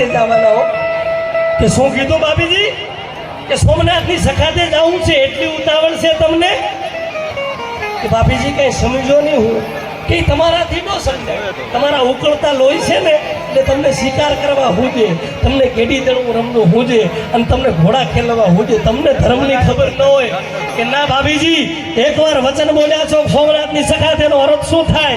સખાતે જવાના કે શું કીધું બાપીજી? કે સોમનાથની સખાતે જવું છે, એટલી ઉતાવળ છે તમને? કે બાપીજી, કઈ સમજો નહીં હું. કે તમારાથી ન સમજાય. તમારા ઉકળતા લોહી છે ને, એટલે તમને શિકાર કરવા હુજે, તમને કેડી દળવું રમવું હુજે, અને તમને ઘોડા ખેલવા હુજે. તમને ધર્મની ખબર ન હોય. કે ના ભાભીજી એકવાર વચન બોલ્યા છો, સોમનાથની સખાતેનો અર્થ શું થાય?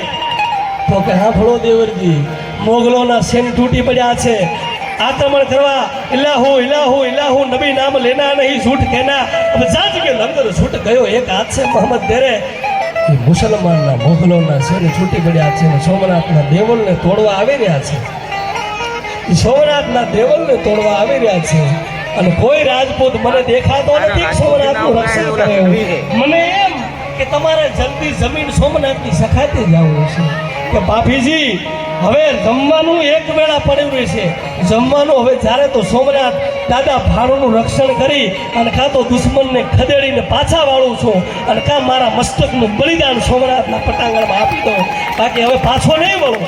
તો કે હા ભળો દેવરજી, મોગલોના સેન તૂટી પડ્યા છે. આક્રમણ કરવા ઇલાહુ ઇલાહુ ઇલાહુ નબી નામ લેના નહીં છૂટ કેના જાજ કે લંગર છૂટ ગયો એક હાથ છે મોહમ્મદ દેરે એ મુસલમાનના મોગલોના સેન છૂટી પડ્યા છે સોમનાથના દેવલને તોડવા આવી રહ્યા છે. એ સોમનાથના દેવલને તોડવા આવી રહ્યા છે. અને કોઈ રાજપૂત મને દેખાતો નથી સોમનાથનું રક્ષણ કરે મને એમ કે તમારે જલ્દી જમીન સોમનાથની સખાતી જવું છે. કે બાપીજી હવે જમવાનું એક વેળા પડ્યું રહેશે જમવાનું હવે જ્યારે તો સોમનાથ દાદા ભાણુનું રક્ષણ કરી અને કાં તો દુશ્મનને ખદેડીને પાછા વાળું છું અને કાં મારા મસ્તકનું બલિદાન સોમનાથના પટાંગણમાં આપી દઉં. બાકી હવે પાછો નહીં વળું.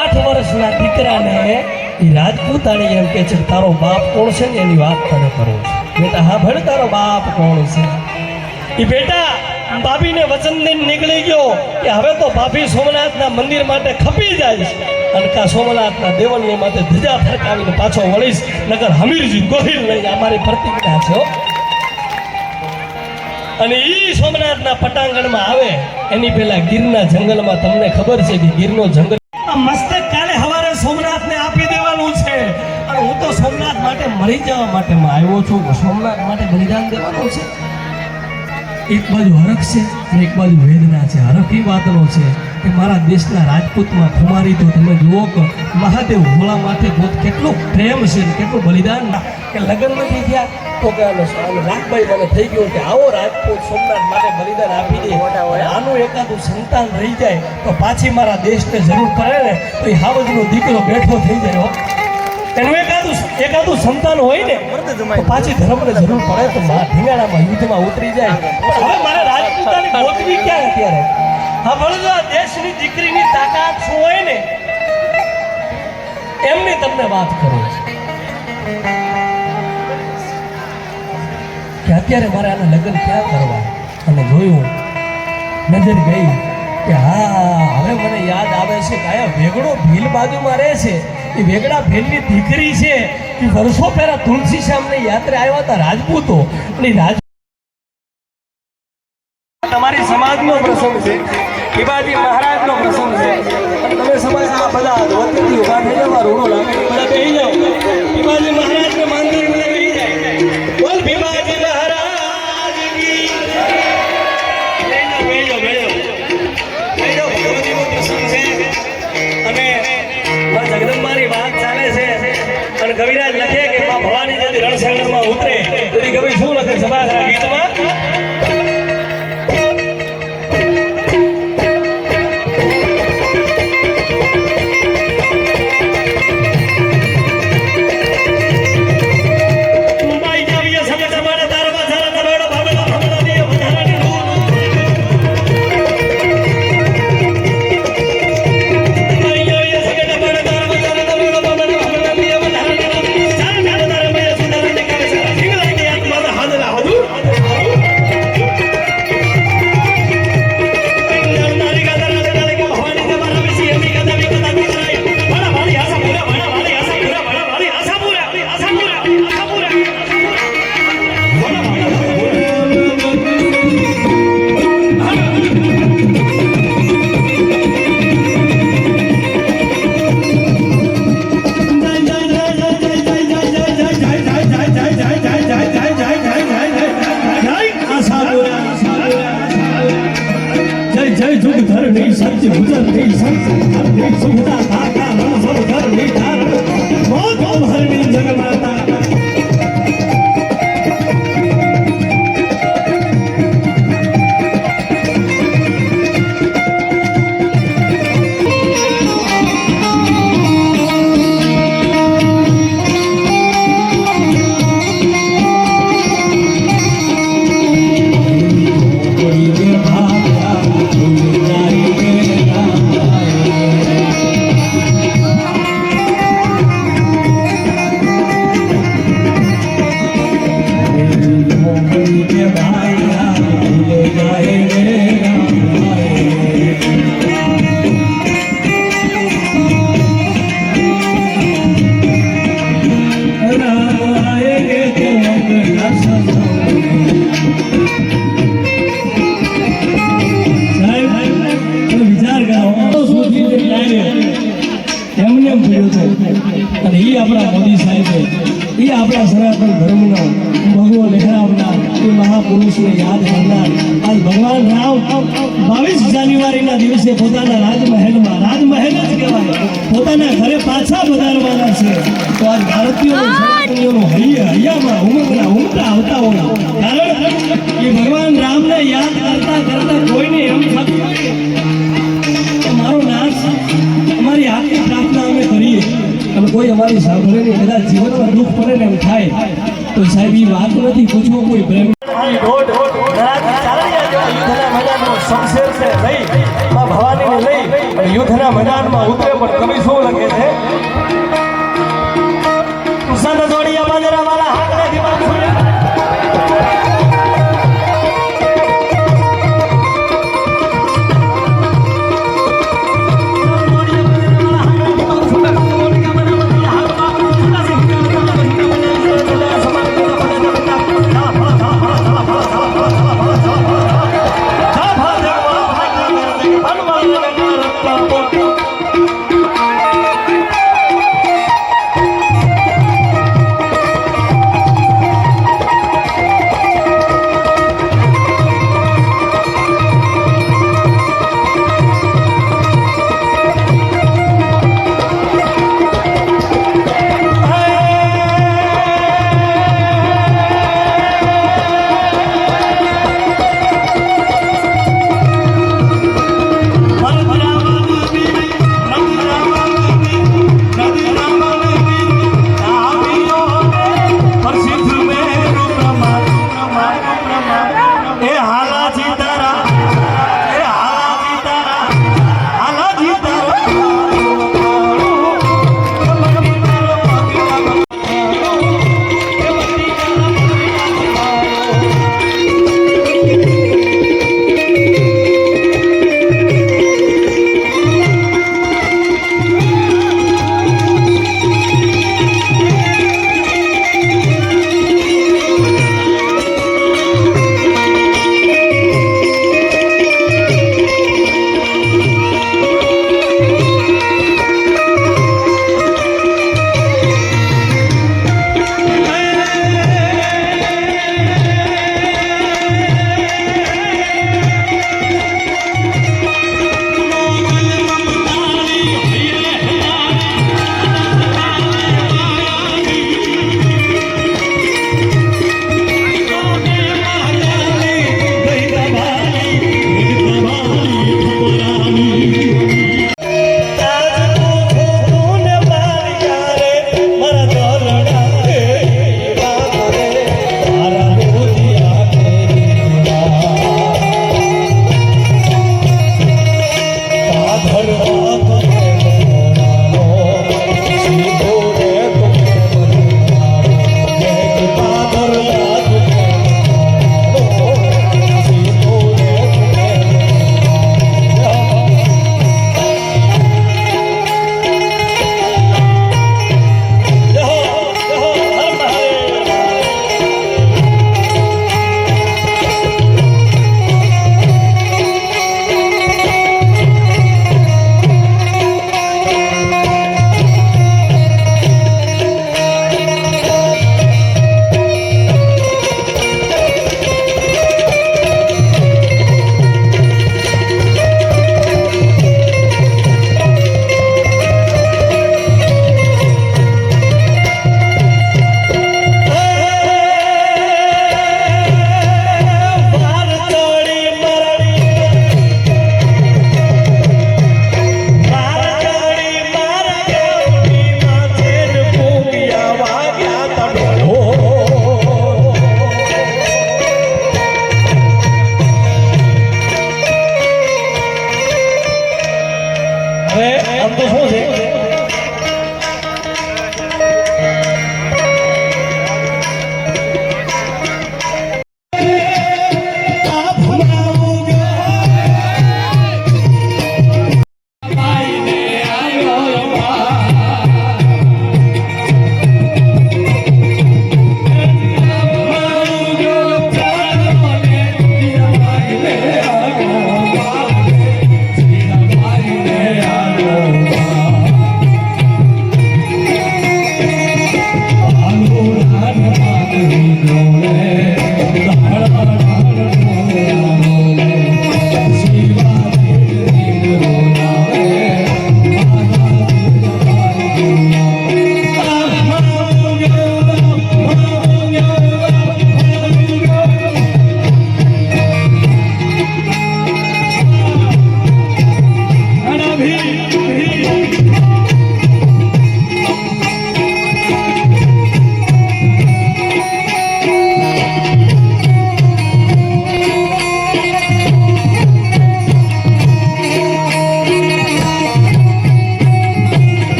આઠ વર્ષના દીકરાને એ રાજપૂતાણી એમ કે છે, તારો બાપ કોણ છે ને એની વાત તને કરું છું. બેટા હા ભણ, તારો બાપ કોણ છે? એ બેટા ભાભીને વચન નીકળી ગયો કે હવે તો ભાભી સોમનાથના મંદિર માટે ખપી જાય છે. અને કા સોમનાથના દેવળની માટે ધજા ફરકાવીને પાછો વળીશ નગર હમીરજી ગોહિલ નહીં અમારી પ્રતિજ્ઞા છે અને ઈ સોમનાથના પટાંગણમાં આવે, એની પહેલા ગીરના જંગલમાં તમને ખબર છે કે ગીરનો જંગલ મસ્તક કાલે હવારે સોમનાથને આપી દેવાનું છે. અને હું તો સોમનાથ માટે મરી જવા માટે આવ્યો છું. સોમનાથ માટે બલિદાન દેવાનું છે. એક બાજુ હરખ છે અને એક બાજુ વેદના છે. હરખ એ વાતનો છે કે મારા દેશના રાજપૂતમાં ખુમારી તો તમે જુઓ કે મહાદેવ ભોળા માથે પોત કેટલો પ્રેમ છે કેટલું બલિદાન કે લગ્ન નથી થયા તો કે રાખભાઈ મને થઈ ગયું કે આવો રાજપૂત સોમનાથ માટે બલિદાન આપી દે. આનું એકાદું સંતાન રહી જાય તો પાછી મારા દેશને જરૂર પડે ને તો એ હાવજનો દીકરો બેઠો થઈ જાય એનું એકાદું એકાદું સંતાન હોય ને પાછી ધર્મને જરૂર પડે તો મા ઢીંગાણામાં યુદ્ધમાં ઉતરી જાય. હવે મારે રાજપૂતાની ગોતવી ક્યાં અત્યારે? હા ભણજો આ દેશની દીકરીની તાકાત શું હોય ને એમની તમને વાત કરું છું. કે અત્યારે મારે આના લગ્ન ક્યાં કરવા? અને જોયું નજર ગઈ. હવે મને યાદ આવે છે કે આયા વેગડો ભીલ બાજુમાં રહે છે. એ વેગડા ભીલની દીકરી છે. એ વર્ષો પહેલા તુલસી શ્યામને યાત્રા આવ્યા હતા રાજપૂતો. અને રાજ તમારી સમાજનો પ્રસંગ છે. શિવાજી મહારાજનો પ્રસંગ છે. અને કવિરાજ લખે કે માં ભવાની જતી રણસંગરમાં 我们这的憋佬仔脖 થયું છે. અને એ આપણા મોદી સાહેબે એ આપણા સનાતન ધર્મનો ભગવો લહેરાવનાર એ મહાપુરુષને યાદ કરનાર. આજ ભગવાન રામ બાવીસ જાન્યુઆરીના દિવસે પોતાના રાજમહેલમાં, રાજમહેલ જ કહેવાય, પોતાના ઘરે પાછા વધારવાના છે. તો આજ ભારતીયો સનાતનીઓનું હૈયા હૈયામાં ઉમંગના ઉમટા આવતા હોય. એમ થાય, તો સાહેબ એ વાત નથી પૂછવો કોઈ પ્રેમ. મેદાનમાં શમશેર છે, લઈ માં ભવાનીને લઈ યુદ્ધના મેદાનમાં ઉતરે પણ કવિ શું લખે છે?